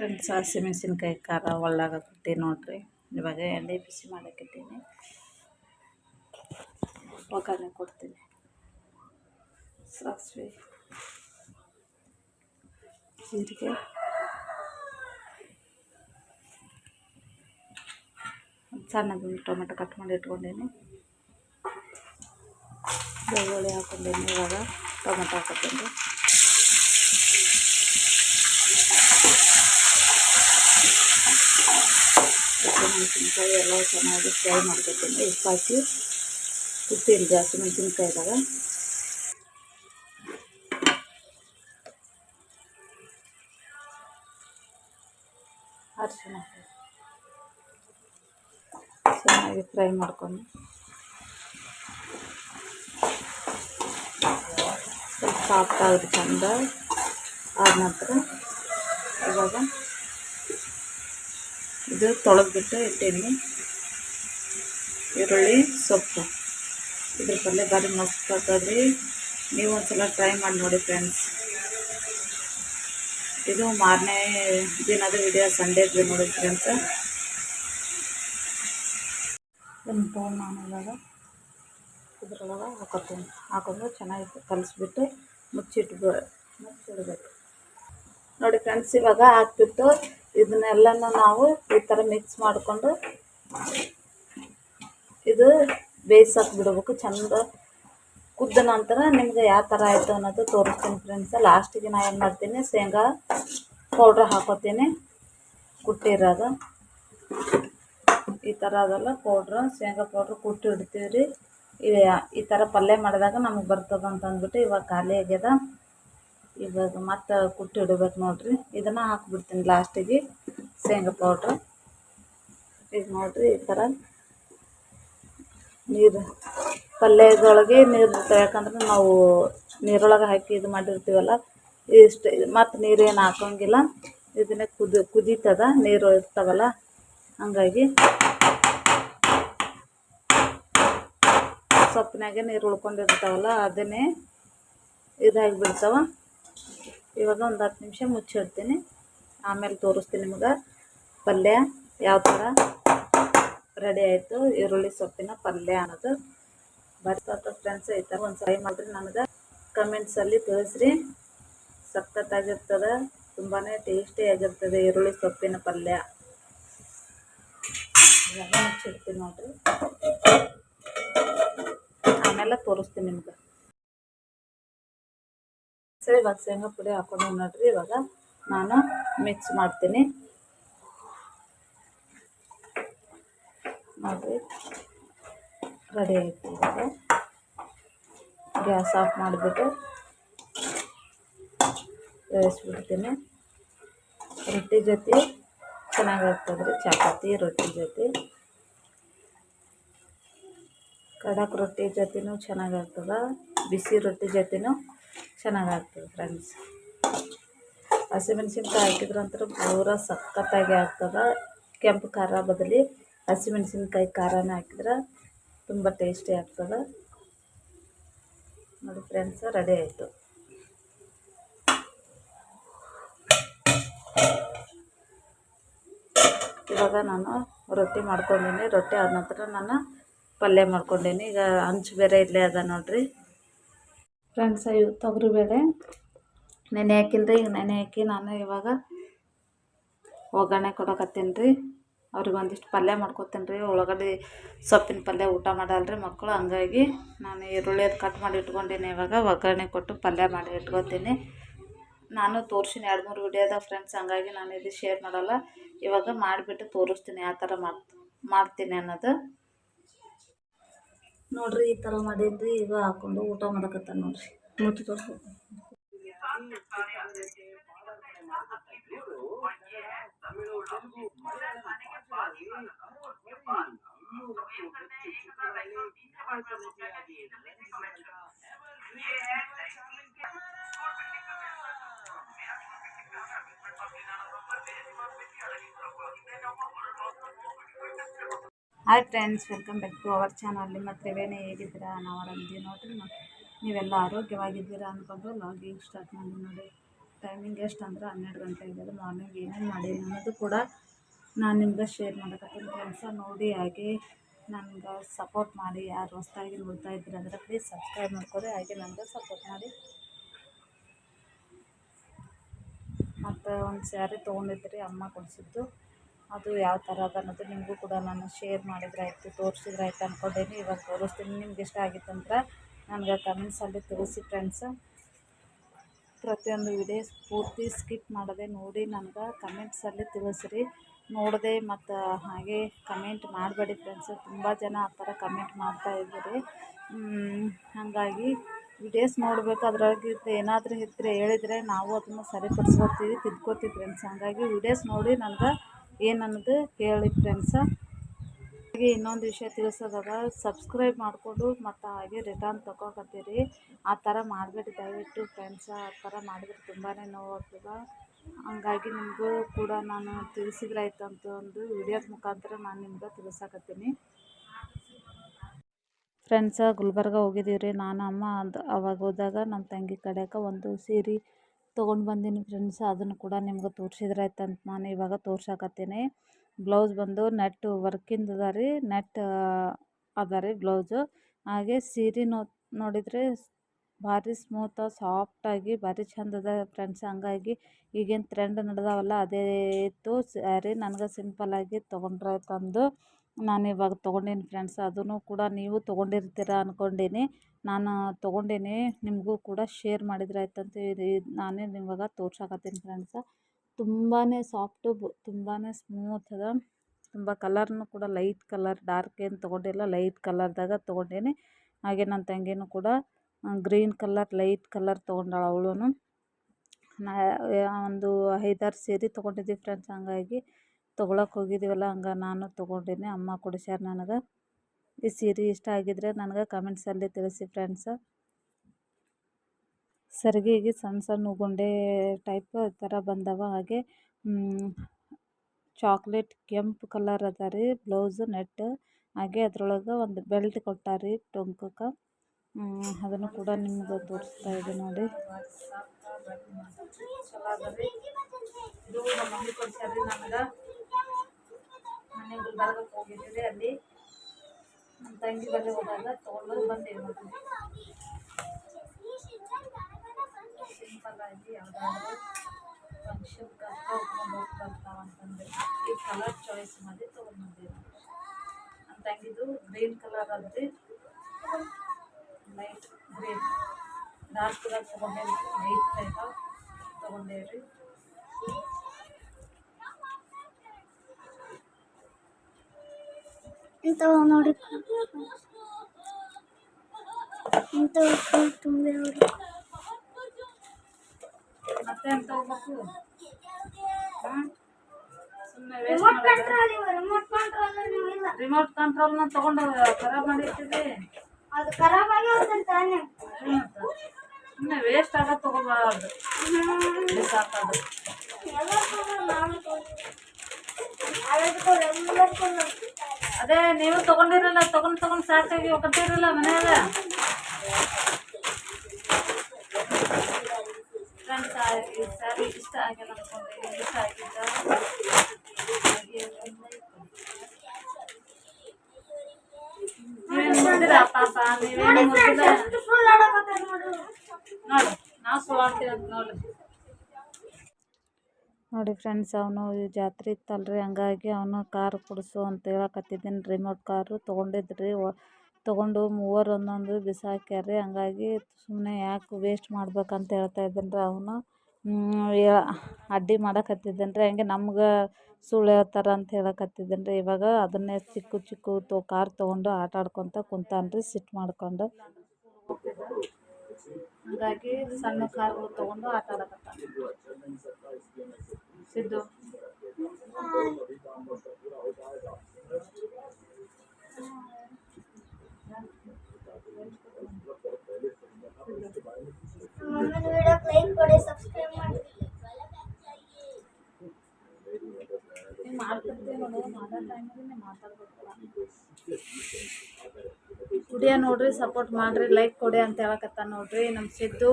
Friends, ಹಸಿಮೆಣ್ಸಿನ್ಕಾಯಿ ಖಾರ ಒಳ್ಳಾಗತ್ತಿ ನೋಡಿರಿ. ಇವಾಗ ಎಣ್ಣೆ ಬಿಸಿ ಮಾಡಕ್ಕಿದ್ದೀನಿ ಒಗ್ಗರಣೆ ಕೊಡ್ತೀನಿ. ಸಾಸಿವೆ, ಜೀರಿಗೆ ಸಣ್ಣದು ಟೊಮೆಟೊ ಕಟ್ ಮಾಡಿ ಇಟ್ಕೊಂಡೀನಿ. ಬೆಳ್ಳುಳ್ಳಿ ಹಾಕೊಂಡೀನಿ ಇವಾಗ, ಟೊಮೆಟೊ ಹಾಕೋತೀನಿ ಹಸಿಮೆಣ್ಸಿನ್ಕಾಯಿ ಎಲ್ಲ ಚೆನ್ನಾಗಿ ಫ್ರೈ ಮಾಡ್ಕೊತೀನಿ. ಉಪ್ಪು ಹಾಕಿ ಉಪ್ಪೇನು ಜಾಸ್ತಿ ಮೆಣಸಿನ್ಕಾಯಿದಾಗ. ಅರಿಶಿಣ ಚೆನ್ನಾಗಿ ಫ್ರೈ ಮಾಡ್ಕೊಂಡು. ಸಾಫ್ಟ್ ಆಗುತ್ತೆ ಚಂದ ಆದ ನಂತರ ಇವಾಗ ಇದು ತೊಳೆದ್ಬಿಟ್ಟು ಇಟ್ಟೀನಿ ಈರುಳ್ಳಿ, ಸೊಪ್ಪು. ಇದ್ರ ಪಲ್ಯ ಭಾರಿ ಮಸ್ತ್ ಆಗ್ತದ್ರಿ ನೀವು ಒಂದ್ಸಲ ಟ್ರೈ ಮಾಡಿ ನೋಡಿ ಫ್ರೆಂಡ್ಸ್. ಇದು ಮಾರನೇ ದಿನದ ವಿಡಿಯೋ ಸಂಡೇದು ನೋಡಿ ಫ್ರೆಂಡ್ಸ್. ಇದನ್ನು ತೊಗೊಂಡು ನಾನು ಇವಾಗ ಇದ್ರೊಳಗೆ ಹಾಕೋತೀನಿ. ಹಾಕೊಂಡು ಚೆನ್ನಾಗಿ ಕಲಿಸ್ಬಿಟ್ಟು ಮುಚ್ಚಿಟ್ಬ ಮುಚ್ಚಿಡ್ಬೇಕು. ನೋಡಿ ಫ್ರೆಂಡ್ಸ್, ಇವಾಗ ಹಾಕ್ಬಿಟ್ಟು ಇದನ್ನೆಲ್ಲನೂ ನಾವು ಈ ಥರ ಮಿಕ್ಸ್ ಮಾಡಿಕೊಂಡು ಇದು ಬೇಯಿಸೋಕೆ ಬಿಡಬೇಕು. ಚಂದ ಕುದ್ದ ನಂತರ ನಿಮ್ಗೆ ಯಾವ ಥರ ಆಯಿತು ಅನ್ನೋದು ತೋರಿಸ್ತೀನಿ ಫ್ರೆಂಡ್ಸ್ ಲಾಸ್ಟಿಗೆ ನಾನು ಏನು ಮಾಡ್ತೀನಿ? ಶೇಂಗಾ ಪೌಡ್ರ್ ಹಾಕೋತೀನಿ. ಕುಟ್ಟಿರೋದು. ಈ ಥರ ಅದೆಲ್ಲ ಪೌಡ್ರ್ ಶೇಂಗಾ ಪೌಡ್ರ್ ಕುಟ್ಟಿ ಇಡ್ತೀವಿ ರೀ ಈ ಥರ ಪಲ್ಯ ಮಾಡಿದಾಗ ನಮಗೆ ಬರ್ತದೆ ಅಂತ ಅಂದ್ಬಿಟ್ಟು ಇವಾಗ ಖಾಲಿ ಆಗ್ಯದ. ಇವಾಗ ಮತ್ತೆ ಕುಟ್ಟಿ ಇಡಬೇಕು ನೋಡಿರಿ. ಇದನ್ನು ಹಾಕ್ಬಿಡ್ತೀನಿ ಲಾಸ್ಟಿಗೆ ಶೇಂಗಾ ಪೌಡ್ರ್ ಇದು ನೋಡಿರಿ ಈ ಥರ ನೀರು ಪಲ್ಯದೊಳಗೆ ನೀರು ಯಾಕಂದ್ರೆ ನಾವು ನೀರೊಳಗೆ ಹಾಕಿ ಇದು ಮಾಡಿರ್ತೀವಲ್ಲ, ಇಷ್ಟು ಮತ್ತು ನೀರೇನು ಹಾಕೋಂಗಿಲ್ಲ. ಇದನ್ನೇ ಕುದಿ ಕುದೀತದ, ನೀರು ಇರ್ತಾವಲ್ಲ, ಹಂಗಾಗಿ ಸೊಪ್ಪಿನಾಗೆ ನೀರು ಉಳ್ಕೊಂಡಿರ್ತಾವಲ್ಲ, ಅದನ್ನೇ ಇದಾಗಿ ಬಿಡ್ತಾವ ಇವಾಗ ಒಂದು ಹತ್ತು ನಿಮಿಷ ಮುಚ್ಚಿಡ್ತೀನಿ ಆಮೇಲೆ ತೋರಿಸ್ತೀನಿ ನಿಮಗೆ. ಪಲ್ಯ ಯಾವ ಥರ ರೆಡಿ ಆಯಿತು. ಈರುಳ್ಳಿ ಸೊಪ್ಪಿನ ಪಲ್ಯ ಅನ್ನೋದು. ಬರ್ತದ ಫ್ರೆಂಡ್ಸ್ ಈ ಒಂದು ಸೈ ಮಾಡಿರಿ ನನಗೆ. ಕಮೆಂಟ್ಸಲ್ಲಿ ತಿಳಿಸ್ರಿ. ಸಖತ್ತಾಗಿರ್ತದೆ. ತುಂಬಾ ಟೇಸ್ಟಿಯಾಗಿರ್ತದೆ ಈರುಳ್ಳಿ ಸೊಪ್ಪಿನ ಪಲ್ಯ. ಇವಾಗ ಮುಚ್ಚಿಡ್ತೀನಿ ನೋಡಿರಿ. ಆಮೇಲೆ ತೋರಿಸ್ತೀನಿ ನಿಮ್ಗೆ. ಸರಿ, ಇವಾಗ ಶೇಂಗಾ ಪುಡಿ ಹಾಕೊಂಡು ನೋಡ್ರಿ, ಇವಾಗ ನಾನು ಮಿಕ್ಸ್ ಮಾಡ್ತೀನಿ. ನೋಡಿರಿ ರೆಡಿ ಆಯ್ತು ಇವಾಗ. ಗ್ಯಾಸ್ ಆಫ್ ಮಾಡಿಬಿಟ್ಟು ಬೇಯಿಸ್ಬಿಡ್ತೀನಿ. ರೊಟ್ಟಿ ಜೊತೆ ಚೆನ್ನಾಗಿರ್ತದ್ರಿ ಚಪಾತಿ, ರೊಟ್ಟಿ ಜೊತೆ. ಖಡಕ್ ರೊಟ್ಟಿ ಜೊತೆನೂ ಚೆನ್ನಾಗಾಗ್ತದೆ ಬಿಸಿ ರೊಟ್ಟಿ ಜೊತೆನೂ ಚೆನ್ನಾಗಾಗ್ತದೆ ಫ್ರೆಂಡ್ಸ್ ಹಸಿಮೆಣ್ಸಿನ್ಕಾಯಿ ಹಾಕಿದ್ರಂತೂ ಪೂರ ಸಖತ್ತಾಗಿ ಆಗ್ತದೆ. ಕೆಂಪು ಖಾರ ಬದಲಿ ಹಸಿಮೆಣ್ಸಿನ್ಕಾಯಿ ಖಾರನ ಹಾಕಿದ್ರೆ ತುಂಬ ಟೇಸ್ಟಿ ಆಗ್ತದೆ. ನೋಡಿ ಫ್ರೆಂಡ್ಸ್ ರೆಡಿ ಆಯಿತು. ಇವಾಗ ನಾನು ರೊಟ್ಟಿ ಮಾಡ್ಕೊಂಡೀನಿ. ರೊಟ್ಟಿ ಆದ ನಂತರ ನಾನು ಪಲ್ಯ ಮಾಡ್ಕೊಂಡೀನಿ. ಈಗ ಹಂಚು ಬೇರೆ ಇಲ್ಲೇ ಅದ ನೋಡಿರಿ. ಫ್ರೆಂಡ್ಸ್ ಇವು ತೊಗರಿಬೇಳೆ ನೆನೆ ಹಾಕಿಲ್ರಿ, ಈಗ ನೆನೆ ಹಾಕಿ ನಾನು ಇವಾಗ ಒಗ್ಗರಣೆ ಕೊಡಕತ್ತೀನಿ ರೀ. ಅವ್ರಿಗೆ ಒಂದಿಷ್ಟು ಪಲ್ಯ ಮಾಡ್ಕೊತೀನಿ ರೀ. ಉಳ್ಳಾಗಡ್ಡಿ ಸೊಪ್ಪಿನ ಪಲ್ಯ ಊಟ ಮಾಡಲ್ರಿ ಮಕ್ಕಳು. ಹಂಗಾಗಿ ನಾನು ಈರುಳ್ಳಿ ಅದು ಕಟ್ ಮಾಡಿ ಇಟ್ಕೊಂಡೀನಿ. ಇವಾಗ ಒಗ್ಗರಣೆ ಕೊಟ್ಟು ಪಲ್ಯ ಮಾಡಿ ಇಟ್ಕೊತೀನಿ. ನಾನು ತೋರಿಸಿನಿ ಎರಡು ಮೂರು ವಿಡಿಯೋದಾಗ ಫ್ರೆಂಡ್ಸ್, ಹಂಗಾಗಿ ನಾನು ಇದು ಶೇರ್ ಮಾಡಲ್ಲ. ಇವಾಗ ಮಾಡಿಬಿಟ್ಟು ತೋರಿಸ್ತೀನಿ ಯಾವ ಥರ ಮಾಡ್ತೀನಿ ಅನ್ನೋದು. ನೋಡಿರಿ ಈ ಥರ ಮಾಡೀನಿ ಈಗ ಹಾಕ್ಕೊಂಡು ಊಟ ಮಾಡಕತ್ತ ನೋಡಿರಿ. ಮುಚ್ಚಿ ತೋರಿಸ್ಬೇಕು hi friends welcome back to our channel ನಿಮ್ಮ ತ್ರಿವೇಣಿ ಹೇಗಿದ್ದೀರಾ? ನಾವು ಆರಾಮಿದ್ದೀವಿ. ನೋಡಿರಿ ನೀವೆಲ್ಲ ಆರೋಗ್ಯವಾಗಿದ್ದೀರಾ ಅಂದ್ಕೊಂಡು ಲಾಗಿಂಗ್ ಸ್ಟಾರ್ಟ್ ಮಾಡಿ ನೋಡಿ. ಟೈಮಿಂಗ್ ಎಷ್ಟು ಅಂದ್ರೆ ಹನ್ನೆರಡು ಗಂಟೆ ಇದೆ ಮಾರ್ನಿಂಗ್ ಏನೇನು ಮಾಡೀನಿ ಅನ್ನೋದು ಕೂಡ ನಾನು ನಿಮ್ಗೆ ಶೇರ್ ಮಾಡಕತ್ತೀನಿ ಫ್ರೆಂಡ್ಸ ನೋಡಿ, ಹಾಗೆ ನನಗೆ ಸಪೋರ್ಟ್ ಮಾಡಿ. ಯಾರು ಹೊಸ್ದಾಗಿ ನೋಡ್ತಾ ಇದ್ದೀರ ಅಂದರೆ ಪ್ಲೀಸ್ ಸಬ್ಸ್ಕ್ರೈಬ್ ಮಾಡ್ಕೊರಿ. ಹಾಗೆ ನನಗೆ ಸಪೋರ್ಟ್ ಮಾಡಿ. ಮತ್ತು ಒಂದು ಸ್ಯಾರಿ ತೊಗೊಂಡಿದ್ರಿ, ಅಮ್ಮ ಕೊಡಿಸಿದ್ದು. ಅದು ಯಾವ ಥರ ಅದ ಅನ್ನೋದು ನಿಮಗೂ ಕೂಡ ನಾನು ಶೇರ್ ಮಾಡಿದ್ರೆ ಆಯಿತು ತೋರಿಸಿದ್ರೆ ಆಯ್ತು ಅಂದ್ಕೊಂಡೇನಿ ಇವಾಗ ತೋರಿಸ್ತೀನಿ. ನಿಮ್ಗೆ ಇಷ್ಟ ಆಗಿತ್ತು ಆಗಿತ್ತಂದ್ರೆ ನನಗೆ ಕಮೆಂಟ್ಸಲ್ಲಿ ತಿಳಿಸಿ ಫ್ರೆಂಡ್ಸ್ ಪ್ರತಿಯೊಂದು ವಿಡಿಯೋ ಪೂರ್ತಿ ಸ್ಕಿಪ್ ಮಾಡದೆ ನೋಡಿ ನನಗೆ ಕಮೆಂಟ್ಸಲ್ಲಿ ತಿಳಿಸ್ರಿ. ನೋಡದೆ ಮತ್ತು ಹಾಗೆ ಕಮೆಂಟ್ ಮಾಡಬೇಡಿ ಫ್ರೆಂಡ್ಸ್ ತುಂಬ ಜನ ಆ ಥರ ಕಮೆಂಟ್ ಮಾಡ್ತಾ ಇದ್ದೀರಿ. ಹಾಗಾಗಿ ವಿಡಿಯೋಸ್ ನೋಡಬೇಕು. ಅದ್ರಾಗಿದ್ದು ಏನಾದರೂ ಇದ್ದರೆ ಹೇಳಿದರೆ ನಾವು ಅದನ್ನು ಸರಿಪಡಿಸ್ಕೊತೀವಿ, ತಿದ್ಕೋತೀವಿ ಫ್ರೆಂಡ್ಸ್ ಹಾಗಾಗಿ ವಿಡಿಯೋಸ್ ನೋಡಿ ನನಗೆ ಏನು ಅನ್ನೋದು ಹೇಳಿ ಫ್ರೆಂಡ್ಸ ಹಾಗೆ ಇನ್ನೊಂದು ವಿಷಯ ತಿಳಿಸೋದಾಗ ಸಬ್ಸ್ಕ್ರೈಬ್ ಮಾಡಿಕೊಂಡು ಮತ್ತು ಹಾಗೆ ರಿಟರ್ನ್ ತೊಗೊಕತ್ತೀರಿ ಆ ಥರ ಮಾಡಬೇಡಿ ದಯವಿಟ್ಟು ಫ್ರೆಂಡ್ಸ ಆ ಥರ ಮಾಡಿದ್ರೆ ತುಂಬಾ ನೋವಾಗ್ತದೆ. ಹಂಗಾಗಿ ನಿಮಗೂ ಕೂಡ ನಾನು ತಿಳಿಸಿದ್ರಾಯ್ತು ಅಂತ ಒಂದು ವಿಡಿಯೋದ ಮುಖಾಂತರ ನಾನು ನಿಮ್ಗೆ ತಿಳಿಸಕತ್ತೀನಿ. ಫ್ರೆಂಡ್ಸ ಗುಲ್ಬರ್ಗ ಹೋಗಿದ್ದೀವಿ ರೀ ನಾನು ಅಮ್ಮ ಅದು ಅವಾಗ ಹೋದಾಗ ನಮ್ಮ ತಂಗಿ ಕಡೆಗೆ ಒಂದು ಸೀರೆ ತೊಗೊಂಡು ಬಂದೀನಿ ಫ್ರೆಂಡ್ಸ್ ಅದನ್ನು ಕೂಡ ನಿಮ್ಗೆ ತೋರ್ಸಿದ್ರೆ ಆಯ್ತಂತ ನಾನು ಇವಾಗ ತೋರ್ಸಕತ್ತೀನಿ. ಬ್ಲೌಸ್ ಬಂದು ನೆಟ್ ವರ್ಕಿಂದು ಅದ ರೀ ನೆಟ್ ಅದ ರೀ ಬ್ಲೌಸು ಹಾಗೆ ಸೀರೆ ನೋಡಿದರೆ ಭಾರಿ ಸ್ಮೂತಾಗಿ ಸಾಫ್ಟಾಗಿ ಭಾರಿ ಚಂದ ಅದ ಫ್ರೆಂಡ್ಸ್ ಹಂಗಾಗಿ ಈಗೇನು ಟ್ರೆಂಡ್ ನಡೆದಾವಲ್ಲ, ಅದೇ ಇತ್ತು ಸ್ಯಾರಿ ನನಗೆ ಸಿಂಪಲ್ಲಾಗಿ ತೊಗೊಂಡ್ರೆ ತಂದು ನಾನು ಇವಾಗ ತೊಗೊಂಡೀನಿ ಫ್ರೆಂಡ್ಸ್ ಅದನ್ನು ಕೂಡ ನೀವು ತೊಗೊಂಡಿರ್ತೀರ ಅಂದ್ಕೊಂಡೀನಿ ನಾನು ತೊಗೊಂಡೀನಿ, ನಿಮಗೂ ಕೂಡ ಶೇರ್ ಮಾಡಿದ್ರೆ ಆಯ್ತಂತ ನಾನೇ ನಿಮಗೆ ತೋರ್ಸಕತ್ತೀನಿ ಫ್ರೆಂಡ್ಸ ತುಂಬಾ ಸಾಫ್ಟು ತುಂಬಾ ಸ್ಮೂತ್ ಅದ ತುಂಬ ಕಲರ್ನು ಕೂಡ ಲೈಟ್ ಕಲರ್ ಡಾರ್ಕ್ ಏನು ತೊಗೊಂಡಿಲ್ಲ ಲೈಟ್ ಕಲರ್ದಾಗ ತೊಗೊಂಡೀನಿ. ಹಾಗೆ ನನ್ನ ತಂಗಿನೂ ಕೂಡ ಗ್ರೀನ್ ಕಲರ್, ಲೈಟ್ ಕಲರ್ ತೊಗೊಂಡಾಳ ಅವಳು ನಾ ಒಂದು ಐದಾರು ಸೀರೆ ತೊಗೊಂಡಿದ್ದೀವಿ ಫ್ರೆಂಡ್ಸ್ ಹಂಗಾಗಿ ತೊಗೊಳಕ್ಕೆ ಹೋಗಿದ್ದೀವಲ್ಲ ಹಂಗೆ ನಾನು ತೊಗೊಂಡೀನಿ, ಅಮ್ಮ ಕೊಡಿಸ್ಯಾರ ನನಗೆ. ಈ ಸೀರೆ ಇಷ್ಟ ಆಗಿದ್ರೆ ನನಗೆ ಕಮೆಂಟ್ಸಲ್ಲಿ ತಿಳಿಸಿ ಫ್ರೆಂಡ್ಸ ಸರಿಗೆಗೆ ಸಣ್ಣ ಸಣ್ಣ ಗುಂಡೆ ಟೈಪ್ ಥರ ಬಂದವ, ಹಾಗೆ ಚಾಕ್ಲೇಟ್ ಕೆಂಪು ಕಲರ್ ಅದ ರೀ ಬ್ಲೌಸ್ ನೆಟ್ ಹಾಗೆ ಅದ್ರೊಳಗೆ ಒಂದು ಬೆಲ್ಟ್ ಕೊಟ್ಟಾರಿ ಟೊಂಕಕ್ಕೆ ಅದನ್ನು ಕೂಡ ನಿಮ್ಗೆ ತೋರಿಸ್ತಾ ಇದೆ ನೋಡಿ. ಮೊನ್ನೆ ಗುಲ್ಬರ್ಗಕ್ಕೆ ಹೋಗಿದ್ದೀವಿ ಅಲ್ಲಿ ನಮ್ಮ ತಂಗಿ ಹೋದಾಗ ತೊಗೊಂಡು ಬಂದೀವಿ ನೋಡಿ ಸಿಂಪಲ್ ಆಗಿ ಯಾವುದಾದ್ರೂ ಫಂಕ್ಷನ್ಗೆ ಅಂತ ಉಟ್ಕೊಂಡು ಹೋಗ್ಬರ್ತಾವ ಅಂತಂದು ಈ ಕಲರ್ ಚಾಯ್ಸ್ ಮಾಡಿ ತೊಗೊಂಡು ನಮ್ಮ ತಂಗಿದು ಗ್ರೀನ್ ಕಲರ್ ಅದ್ರಿ ಲೈಟ್ ಗ್ರೀನ್. ಡಾರ್ಕ್ ಕಲರ್ ತೊಗೊಂಡೆ ಲೈಟ್ ಟೈಪ ತೊಗೊಂಡೇವ್ರಿ ಇಂಥವು ನೋಡಿ. ಇಂಥವು ಫುಲ್ ತುಂಬಿ ಮತ್ತೆ ಅಂತ ಹೋಗ್ಬೇಕು? ಸುಮ್ಮನೆ ವೇಸ್ಟ್ ರಿಮೋಟ್ ಕಂಟ್ರೋಲ್ ನೀವು ಇಲ್ಲ. ರಿಮೋಟ್ ಕಂಟ್ರೋಲ್ನ ತಗೊಂಡು ಖರಾಬ್ ಮಾಡಿರ್ತೀವಿ ಅದು ಖರಾಬ್ ಆಗಿ ಹೋಗ್ತದೆ ತಾನೇ ಸುಮ್ಮನೆ ವೇಸ್ಟ್ ಆಗ ತಗೋಬಾರ್ದು. ಎಲ್ಲ ರೆಗ್ಯುಲರ್ ಅದೇ ನೀವು ತಗೊಂಡಿರಲ್ಲ ತಗೊಂಡ್ ತಗೊಂಡ್ ಸಾಕಾಗಿ ಒಕ್ಕಟ್ಟಿರಲ್ಲ ಮನ್ಯಾಗ. ಫ್ರೆಂಡ್ಸ್ ಈ ಸ್ಯಾರಿ ಇಷ್ಟ ಆಗಿಲ್ಲ ಅನ್ಕೊಂಡೆ ಇಷ್ಟ ಆಗಿದ್ದ ಪಾಪ ನಾವು ನೋಡ್ರಿ ನೋಡಿ. ಫ್ರೆಂಡ್ಸ್ ಅವನು ಜಾತ್ರೆ ಇತ್ತಲ್ರಿ ಹಂಗಾಗಿ ಅವನು ಕಾರ್ ಕೊಡಿಸು ಅಂತ ಹೇಳಕತ್ತಿದ್ದೀನಿ. ರಿಮೋಟ್ ಕಾರು ತೊಗೊಂಡಿದ್ರಿ ತೊಗೊಂಡು ಮೂವರು ಒಂದೊಂದು ಬಿಸಾಕ್ಯಾರ್ರಿ ಹಂಗಾಗಿ ಸುಮ್ಮನೆ ಯಾಕೆ ವೇಸ್ಟ್ ಮಾಡ್ಬೇಕಂತ ಹೇಳ್ತಾ ಇದ್ದೀನಿ ರೀ ಅವನು ಅಡ್ಡಿ ಮಾಡಕತ್ತಿದ್ದೀನಿ ರೀ ಹಂಗೆ ನಮ್ಗೆ ಸುಳ್ಳು ಹೇಳ್ತಾರೆ ಅಂತ ಹೇಳಕತ್ತಿದ್ದೀನಿ ರೀ ಇವಾಗ ಅದನ್ನೇ ಚಿಕ್ಕ ಚಿಕ್ಕ ತೊ ಕಾರ್ ತೊಗೊಂಡು ಆಟ ಆಡ್ಕೊತ ಕುಂತಾನೆ ರೀ ಸಿಟ್ಟು ಮಾಡ್ಕೊಂಡು. ಹಾಗಾಗಿ ಸಣ್ಣ ಕಾರ್ಗಳು ತೊಗೊಂಡು ಆಟ ಆಡಕತ್ತಾನ ಸಿದ್ದು. ಸಬ್ಸ್ಕ್ರೈಬ್ ಮಾಡಿ ನೀವು ಮಾಡ್ತಿರ್ತೀವಿ ನೋಡು ಮಾಡೋ ಟೈಮಲ್ಲಿ ವಿಡಿಯೋ ನೋಡ್ರಿ ಸಪೋರ್ಟ್ ಮಾಡಿರಿ ಲೈಕ್ ಕೊಡಿ ಅಂತ ಹೇಳಕತ್ತ ನೋಡ್ರಿ ನಮ್ ಸಿದ್ದು